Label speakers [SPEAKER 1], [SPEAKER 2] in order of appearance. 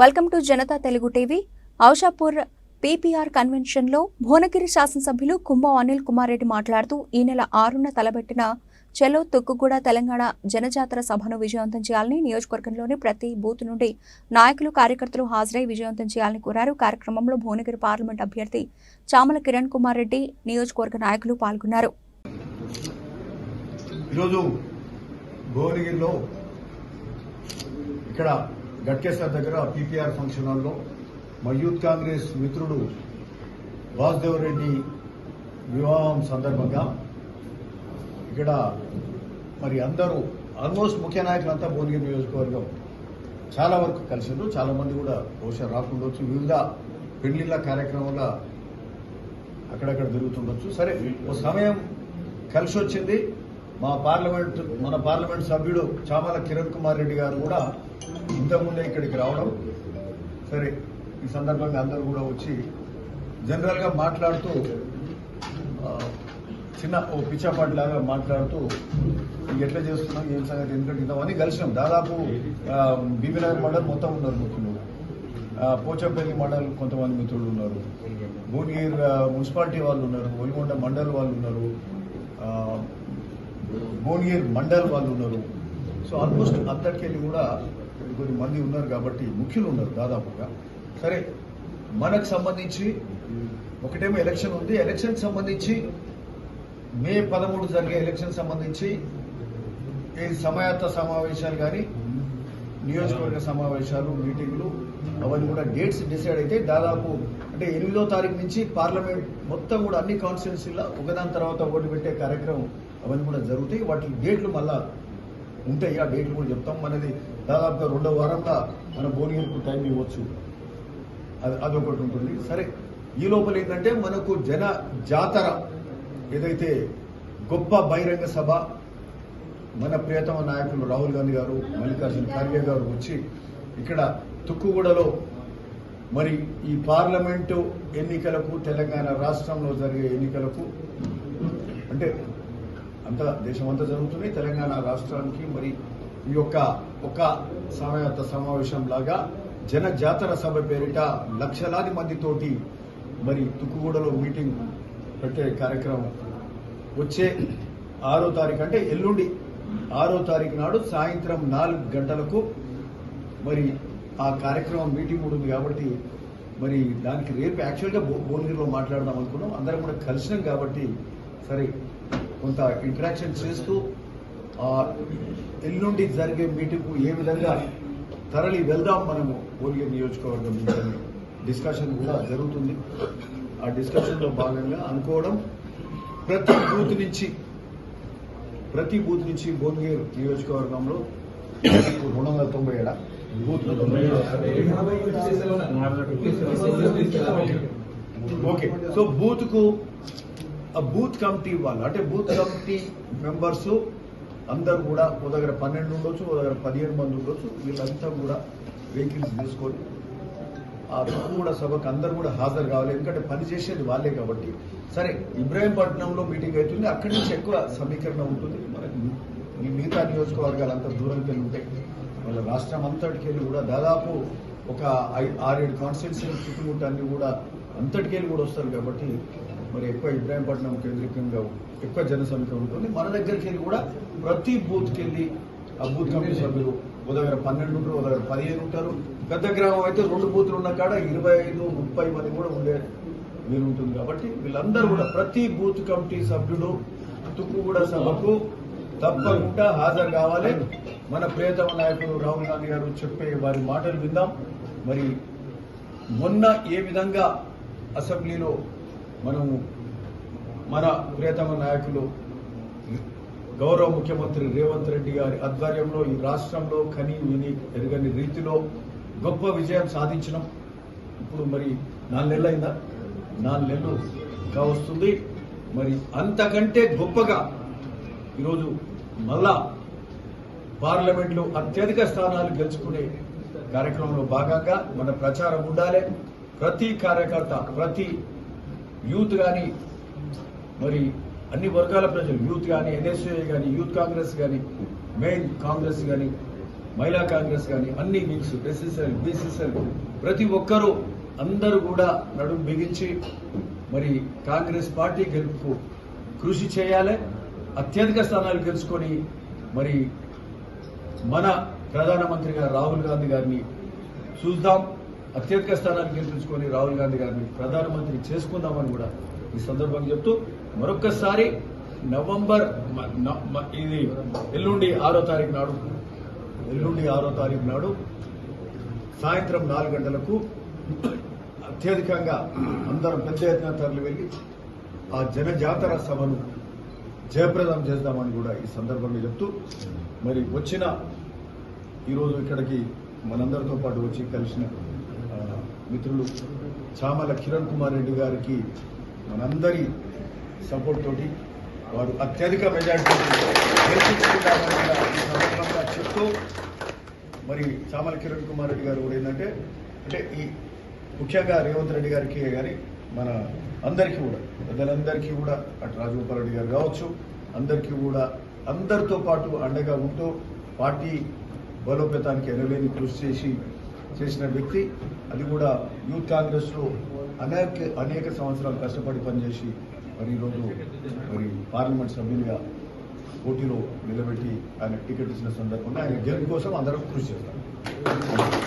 [SPEAKER 1] Welcome to Janata Telugu TV. Aushapur PPR కన్వెన్షన్లో Bhuvanagiri శాసనసభ్యులు కుంభం అనిల్ కుమార్ రెడ్డి మాట్లాడుతూ ఈ నెల ఆరున తలబెట్టిన చెలో తుక్కుగూడ తెలంగాణ జనజాతర సభను విజయవంతం చేయాలని నియోజకవర్గంలోని ప్రతి బూత్ నుండి నాయకులు కార్యకర్తలు హాజరై విజయవంతం చేయాలని కోరారు. కార్యక్రమంలో భువనగిరి పార్లమెంట్ అభ్యర్థి చామల కిరణ్ కుమార్ రెడ్డి నియోజకవర్గ నాయకులు పాల్గొన్నారు.
[SPEAKER 2] ఇక్కడ గట్కేశ్వర్ దగ్గర పీపీఆర్ ఫంక్షన్ హాల్లో మా యూత్ కాంగ్రెస్ మిత్రుడు వాసుదేవ్ రెడ్డి వివాహం సందర్భంగా ఇక్కడ మరి అందరూ ఆల్మోస్ట్ ముఖ్య నాయకులంతా భువనగిరి నియోజకవర్గం చాలా వరకు కలిసిండ్రు. చాలా మంది కూడా బహుశా రాకుండొచ్చు. వివిధ పెళ్ళిళ్ళ కార్యక్రమాల అక్కడక్కడ జరుగుతుండొచ్చు. సరే ఓ సమయం కలిసి వచ్చింది మా పార్లమెంట్ మన పార్లమెంట్ సభ్యుడు చామల కిరణ్ కుమార్ రెడ్డి గారు కూడా ఇంతకుముందే ఇక్కడికి రావడం సరే ఈ సందర్భంగా అందరూ కూడా వచ్చి జనరల్గా మాట్లాడుతూ చిన్న ఓ పిచ్చాపాటి లాగా మాట్లాడుతూ ఎట్లా చేస్తున్నాం ఏం సంగతి? ఎందుకంటే ఇంతమంది కలిసినాం. దాదాపు బీబీనగర్ మండల్ మొత్తం ఉన్నారు మిత్రులు పోచంపల్లి మండల్ కొంతమంది మిత్రులు ఉన్నారు. భువనగిర్ మున్సిపాలిటీ వాళ్ళు ఉన్నారు. ఒలిగొండ మండల్ వాళ్ళు ఉన్నారు. భువనగిర్ మండల్ వాళ్ళు ఉన్నారు. సో ఆల్మోస్ట్ అంతటికెళ్ళి కూడా కొన్ని మంది ఉన్నారు కాబట్టి ముఖ్యులు ఉన్నారు దాదాపుగా. సరే మనకు సంబంధించి ఒకటేమో ఎలక్షన్ ఉంది. ఎలక్షన్ సంబంధించి మే పదమూడు జరిగే ఎలక్షన్ సంబంధించి ఈ సమయాత్త సమావేశాలు కానీ నియోజకవర్గ సమావేశాలు మీటింగ్లు అవన్నీ కూడా డేట్స్ డిసైడ్ అయితే దాదాపు అంటే ఎనిమిదో తారీఖు నుంచి పార్లమెంట్ మొత్తం కూడా అన్ని కాన్స్టిట్యున్సీల ఒకదాని తర్వాత ఒకటి పెట్టే కార్యక్రమం అవన్నీ కూడా జరుగుతాయి. వాటి డేట్లు మళ్ళా ఉంటాయి ఆ డేట్లు కూడా చెప్తాం. మనది దాదాపుగా రెండో వారంలో మన భువనగిరికి టైం ఇవ్వచ్చు. అది అదొకటి ఉంటుంది. సరే ఈ లోపల ఏంటంటే మనకు జన జాతర ఏదైతే గొప్ప బహిరంగ సభ మన ప్రియతమ నాయకులు రాహుల్ గాంధీ గారు మల్లికార్జున ఖర్గే గారు వచ్చి ఇక్కడ తుక్కుగూడలో మరి ఈ పార్లమెంటు ఎన్నికలకు తెలంగాణ రాష్ట్రంలో జరిగే ఎన్నికలకు అంటే అంతా దేశమంతా జరుగుతుంది. తెలంగాణ రాష్ట్రానికి మరి ఈ యొక్క ఒక సమయత సమావేశం లాగా జన జాతర సభ పేరిట లక్షలాది మందితోటి మరి తుక్కుగూడలో మీటింగ్ పెట్టే కార్యక్రమం వచ్చే ఆరో తారీఖు అంటే ఎల్లుండి. ఆరో తారీఖు నాడు సాయంత్రం నాలుగు గంటలకు మరి ఆ కార్యక్రమం మీటింగ్ కూడా ఉంది కాబట్టి మరి దానికి రేపు యాక్చువల్గా భువనగిరిలో మాట్లాడదాం అనుకున్నాం. అందరం కూడా కలిసినాం కాబట్టి సరే. కొంత ఇంటరాక్షన్ చేస్తూ ఎల్లుండి జరిగే మీటింగ్కు ఏ విధంగా తరలి వెళ్దాం మనము భువనగిరి నియోజకవర్గం డిస్కషన్ కూడా జరుగుతుంది. ఆ డిస్కషన్లో భాగంగా అనుకోవడం ప్రతి బూత్ నుంచి ప్రతి బూత్ నుంచి భువనగిరి నియోజకవర్గంలో రెండు వందల తొంభై ఏడా? తొంభై ఓకే. సో బూత్కు ఆ బూత్ కమిటీ వాళ్ళు అంటే బూత్ కమిటీ మెంబర్స్ అందరు కూడా ఓ దగ్గర పన్నెండు ఉండొచ్చు ఓ దగ్గర పదిహేను మంది ఉండొచ్చు. వీళ్ళంతా కూడా వెహికల్స్ తీసుకొని ఆ కూడా సభకు అందరు కూడా హాజరు కావాలి. ఎందుకంటే పని చేసేది వాళ్ళే కాబట్టి. సరే ఇబ్రాహీంపట్నంలో మీటింగ్ అవుతుంది. అక్కడి నుంచి ఎక్కువ సమీకరణ ఉంటుంది. మనకి ఈ మిగతా నియోజకవర్గాలు అంత దూరం వెళ్ళి ఉంటాయి వాళ్ళ రాష్ట్రం అంతటికెళ్ళి కూడా దాదాపు ఒక ఐ- ఆరేడు కాన్స్టిట్యూన్సీ చుట్టుముట్టాన్ని కూడా అంతటికెళ్ళి కూడా వస్తారు కాబట్టి మరి ఎక్కువ ఇబ్రాహీంపట్నం కేంద్రీకంగా ఎక్కువ జనసంఖ్య ఉంటుంది. మన దగ్గరికి వెళ్ళి కూడా ప్రతి బూత్కి వెళ్ళి ఆ బూత్ కమిటీ సభ్యులు ఓ దగ్గర పన్నెండు ఉంటారు ఓ దగ్గర పదిహేను ఉంటారు. పెద్ద గ్రామం అయితే రెండు బూతులు ఉన్న కాడ ఇరవై ఐదు ముప్పై మంది కూడా ఉండే వీలు ఉంటుంది కాబట్టి వీళ్ళందరూ కూడా ప్రతి బూత్ కమిటీ సభ్యుడు తుక్కుగూడ సభకు తప్పకుండా హాజరు కావాలి. మన ప్రియతమ నాయకుడు రాహుల్ గాంధీ గారు చెప్పే వారి మాటలు విందాం. మరి మొన్న ఏ విధంగా అసెంబ్లీలో మనము మన ప్రియతమ నాయకులు గౌరవ ముఖ్యమంత్రి రేవంత్ రెడ్డి గారి ఆధ్వర్యంలో ఈ రాష్ట్రంలో కని విని ఎరగని రీతిలో గొప్ప విజయం సాధించడం ఇప్పుడు మరి నాలుగు నెలలు అయిందా నాలుగు నెలలు కావస్తుంది మరి అంతకంటే గొప్పగా ఈరోజు మళ్ళా పార్లమెంట్లో అత్యధిక స్థానాలు గెలుచుకునే కార్యక్రమంలో భాగంగా మన ప్రచారం ఉండాలి. ప్రతి కార్యకర్త ప్రతి యూత్ కానీ మరి అన్ని వర్గాల ప్రజలు యూత్ కానీ ఎన్ఎస్ఏ కానీ యూత్ కాంగ్రెస్ కానీ మెయిన్ కాంగ్రెస్ కానీ మహిళా కాంగ్రెస్ కానీ అన్ని వింగ్స్ ఎస్ఎస్ఎల్ బీసీసీఎల్ ప్రతి ఒక్కరూ అందరూ కూడా నడుము బిగించి మరి కాంగ్రెస్ పార్టీ గెలుపుకు కృషి చేయాలి. అత్యధిక స్థానాలు గెలుచుకొని మరి మన ప్రధానమంత్రిగా రాహుల్ గాంధీ గారిని చూద్దాం. అత్యధిక స్థానాన్ని గెలిపించుకొని రాహుల్ గాంధీ గారిని ప్రధానమంత్రి చేసుకుందామని కూడా ఈ సందర్భంగా చెప్తూ మరొక్కసారి నవంబర్ మ- మ- ఇది ఎల్లుండి ఆరో తారీఖు నాడు ఎల్లుండి ఆరో తారీఖు నాడు సాయంత్రం నాలుగు గంటలకు అత్యధికంగా అందరం పెద్ద ఎత్తున తరలి వెళ్ళి ఆ జనజాతర సభను జయప్రదం చేద్దామని కూడా ఈ సందర్భంగా చెప్తూ మరి వచ్చిన ఈరోజు ఇక్కడికి మనందరితో పాటు వచ్చి కలిసిన మిత్రులు చామల కిరణ్ కుమార్ రెడ్డి గారికి మనందరి సపోర్ట్ తోటి వారు అత్యధిక మెజార్టీ చెప్తూ మరి చామల కిరణ్ కుమార్ రెడ్డి గారు కూడా ఏంటంటే అంటే ఈ ముఖ్యంగా రేవంత్ రెడ్డి గారికి కానీ మన అందరికీ కూడా పెద్దలందరికీ కూడా అటు రాజగోపాల్ రెడ్డి గారు కావచ్చు అందరికీ కూడా అందరితో పాటు అండగా ఉంటూ పార్టీ బలోపేతానికి ఎనలేని కృషి చేసి చేసిన వ్యక్తి అది కూడా యూత్ కాంగ్రెస్లో అనేక అనేక సంవత్సరాలు కష్టపడి పనిచేసి మరి ఈరోజు మరి పార్లమెంట్ సభ్యునిగా పోటీలో నిలబెట్టి ఆయన టికెట్ ఇచ్చిన సందర్భంగా ఆయన గెలుపు కోసం అందరం కృషి చేస్తారు